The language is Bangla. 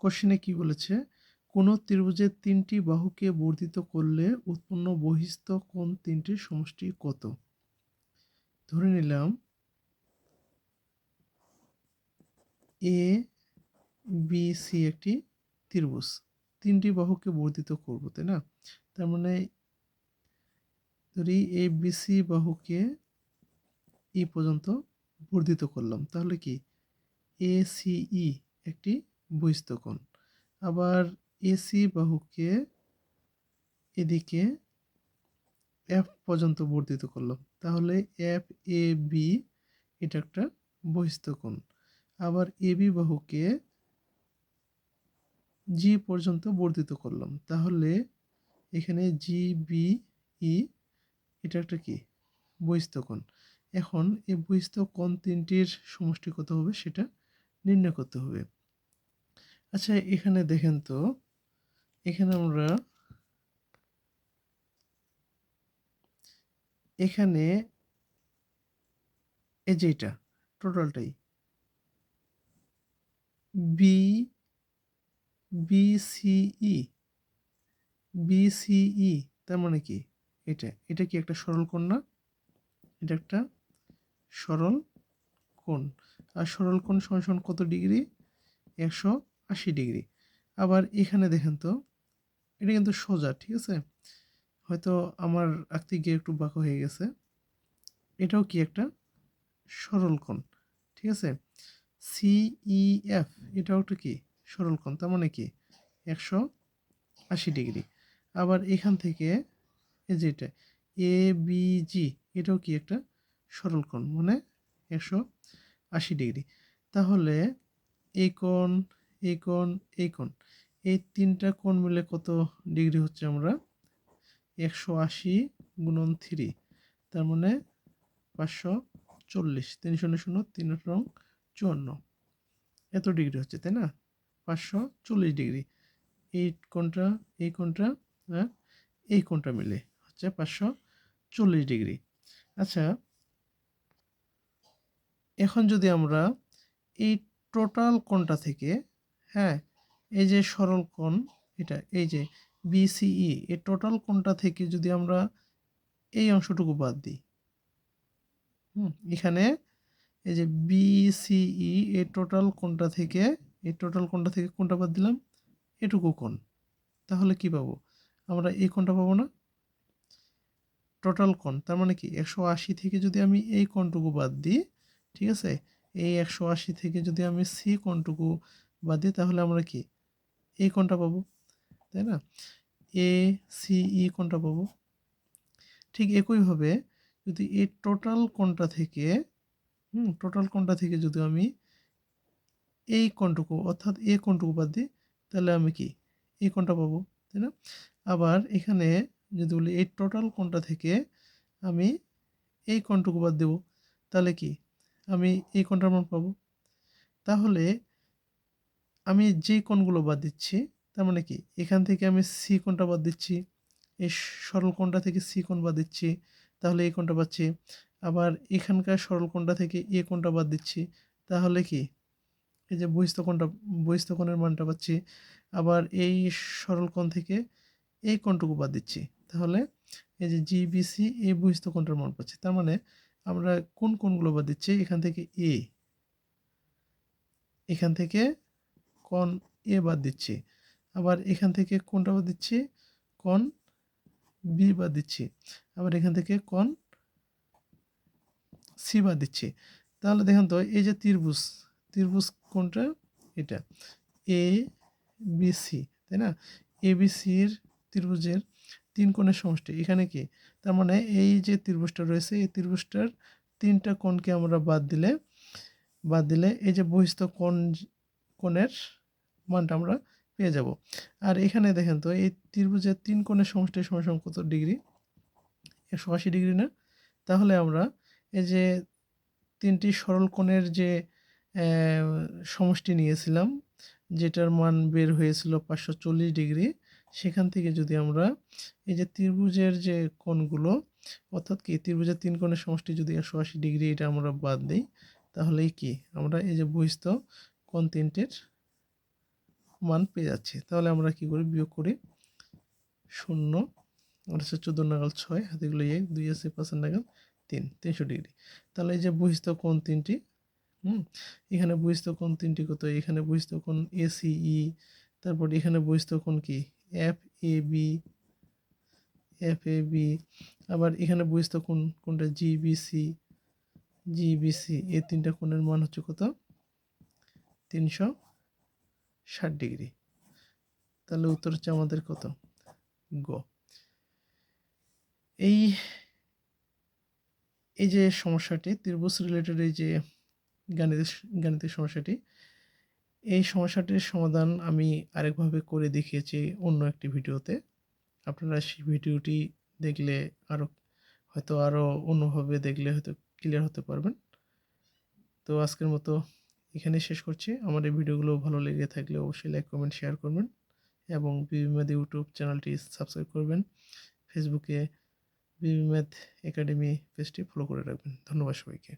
কোশ্চেনে কি বলেছে? কোনো ত্রিভুজের তিনটি বাহুকে বর্ধিত করলে উৎপন্ন বহিস্থ কোন তিনটির সমষ্টি কত? ধরে নিলাম এ বি সি একটি ত্রিভুজ। তিনটি বাহুকে বর্ধিত করব, তাই না? তার মানে ধরি এ বি সি বাহুকে ই পর্যন্ত বর্ধিত করলাম। তাহলে কি? এ সি ই একটি বহিস্থ কোণ আবার এসি বাহুকে এদিকে এফ পর্যন্ত বর্ধিত করলাম। তাহলে এফ, এ, বি এটা একটা বহিস্থ কোণ। আবার এবি বাহুকে জি পর্যন্ত বর্ধিত করলাম। তাহলে এখানে জি, বি, ই এটা একটা কি? বহিস্থ কোণ। এখন এই বহিস্থ কোণ তিনটির সমষ্টি কত হবে, সেটা নির্ণয় করতে হবে। আচ্ছা এখানে দেখেন তো, এখানে আমরা এখানে এই যে এটা, টোটালটাই। বি বিসিই বিসিই তার মানে কি? এটা এটা কি একটা সরল কোণ না? এটা একটা সরল কোণ। আর সরল কোণ সমান কত ডিগ্রি? একশো আশি ডিগ্রি। আবার এখানে দেখেন তো, এটা কিন্তু সোজা, ঠিক আছে? হয়তো আমার আঁকতে গিয়ে একটু বাঁকা হয়ে গেছে। এটাও কি একটা? সরল কোণ, ঠিক আছে? সিইএফ এটাও একটা কি? সরল কোণ, তার মানে কি? একশো আশি ডিগ্রি। আবার এখান থেকে, এই যে এটা এ বি জি এটাও কি একটা? সরল কোণ মানে একশো আশি ডিগ্রি। তাহলে এই কোণ এই কোণ এই কোণ। এই তিনটা কোণ মিলে কত ডিগ্রি হচ্ছে আমরা? একশো আশি গুণন থ্রি, তার মানে পাঁচশো চল্লিশ। তিন শূন্য শূন্য, তিন রং চুয়ান্ন। এত ডিগ্রি হচ্ছে, তাই না? পাঁচশো চল্লিশ ডিগ্রি। এই কোণটা এই কোণটা আর এই কোণটা মিলে হচ্ছে পাঁচশো চল্লিশ ডিগ্রি। আচ্ছা এখন যদি আমরা এই টোটাল কোণটা থেকে হ্যাঁ এই যে সরল কোণ, এটা, এই যে বিসিই এই টোটাল কোণটা থেকে যদি আমরা এই অংশটুকু বাদ দিই, হুম, এখানে এই যে বিসিই এই টোটাল কোণটা থেকে, এই টোটাল কোণটা থেকে কোনটা বাদ দিলাম, এটুকু কোণ, তাহলে কি পাবো? আমরা এই কোণটা পাবো না? টোটাল কোণ, তার মানে কি, একশো আশি থেকে যদি আমি এই কোণটুকু বাদ দিই, ঠিক আছে, এই একশো আশি থেকে যদি আমি সি কোণটুকু বাদ দিই তাহলে আমরা কি? এই কোণটা পাবো? তাই না? এ সি ই কোণটা পাবো? ঠিক একইভাবে যদি এই টোটাল কোণটা থেকে, হুম টোটাল কোণটা থেকে যদি আমি এই কোণটুকু অর্থাৎ এ কোণটুকু বাদ দিই, তাহলে আমি কি? এই কোণটা পাবো? তাই না? আবার এখানে যদি বলি এই টোটাল কোণটা থেকে আমি এই কোণটুকু বাদ দেব, তাহলে কি? আমি এই কোণটার মান পাবো? তাহলে আমি যে কোণগুলো বাদ দিচ্ছি, তার মানে কি? এখান থেকে আমি সি কোণটা বাদ দিচ্ছি, এই সরল কোণটা থেকে সি কোণ বাদ দিচ্ছি, তাহলে এই কোণটা পাচ্ছি। আবার এখানকার সরল কোণটা থেকে এ কোণটা বাদ দিচ্ছি, তাহলে কি? এই যে বহিস্থ কোণটা কোণের মানটা পাচ্ছি। আবার এই সরল কোণ থেকে এই কোণটুকু বাদ দিচ্ছি, তাহলে এই যে জিবিসি এই বহিস্থ কোণটার মান পাচ্ছি। তার মানে আমরা কোন কোণগুলো বাদ দিচ্ছি? এখান থেকে এ এখান থেকে কোণ এ বাদ দিচ্ছি। আবার এখান থেকে কোনটা বাদ দিচ্ছি, কোণ বি বাদ দিচ্ছি। আবার এখান থেকে কোণ সি বাদ দিচ্ছি। তাহলে দেখেন তো, এই যে ত্রিভুজ ত্রিভুজ কোনটা এটা এ বি সি তাই না? এ বি সির ত্রিভুজের তিন কোণের সমষ্টি, এখানে কি? তার মানে এই যে ত্রিভুজটা রয়েছে, এই ত্রিভুজটার তিনটা কোণকে আমরা বাদ দিলে বাদ দিলে এই যে বহিস্থ কোণ, কোণের মানটা আমরা পেয়ে যাব। আর এখানে দেখেন তো, এই ত্রিভুজের তিন কোণের সমষ্টির সমান কত ডিগ্রি? একশো আশি ডিগ্রি না? তাহলে আমরা এই যে তিনটি সরল কোণের যে সমষ্টি নিয়েছিলাম, যেটার মান বের হয়েছিল পাঁচশো চল্লিশ ডিগ্রি, সেখান থেকে যদি আমরা এই যে ত্রিভুজের যে কোণগুলো, অর্থাৎ কি ত্রিভুজের তিন কোণের সমষ্টি যদি একশো আশি ডিগ্রি এটা আমরা বাদ দিই তাহলে কি? আমরা এই যে বহিস্থ কোণ তিনটের মান পেয়ে যাচ্ছি। তাহলে আমরা কি করি? বিয়োগ করি শূন্য। আর হচ্ছে চোদ্দ নাগাল ছয় হাতেগুলো এক দুই আছে পাঁচের নাগাল তিন, তিনশো ডিগ্রি। তাহলে এই যে বহিস্থ কোণ তিনটি, হুম? এখানে বহিস্থ কোণ তিনটি কত? এখানে বহিস্থ কোণ এসিই তারপর এখানে বহিস্থ কোণ কি? F A B F A B আবার এখানে বহিস্থ কোণ কোনটা? জিবিসি জিবিসি এই তিনটা কোণের মান হচ্ছে কত? তিনশো। ষাট ডিগ্রি। তাহলে উত্তর হচ্ছে আমাদের কত? গ। এই এই যে সমস্যাটি, ত্রিভুজ রিলেটেড এই যে গাণিতিক গাণিতিক সমস্যাটি, এই সমস্যাটির সমাধান আমি আরেকভাবে করে দেখিয়েছি অন্য একটি ভিডিওতে। আপনারা সেই ভিডিওটি দেখলে আরও হয়তো আরও অন্যভাবে দেখলে হয়তো ক্লিয়ার হতে পারবেন। তো আজকের মতো এখানে শেষ করছি। আমার এই ভিডিওগুলো ভালো লেগে থাকলে অবশ্যই লাইক কমেন্ট শেয়ার করবেন এবং বিবিম্যাথ ইউটিউব চ্যানেলটি সাবস্ক্রাইব করবেন। ফেসবুকে বিবিম্যাথ একাডেমি পেজটি ফলো করে রাখবেন। ধন্যবাদ সবাইকে।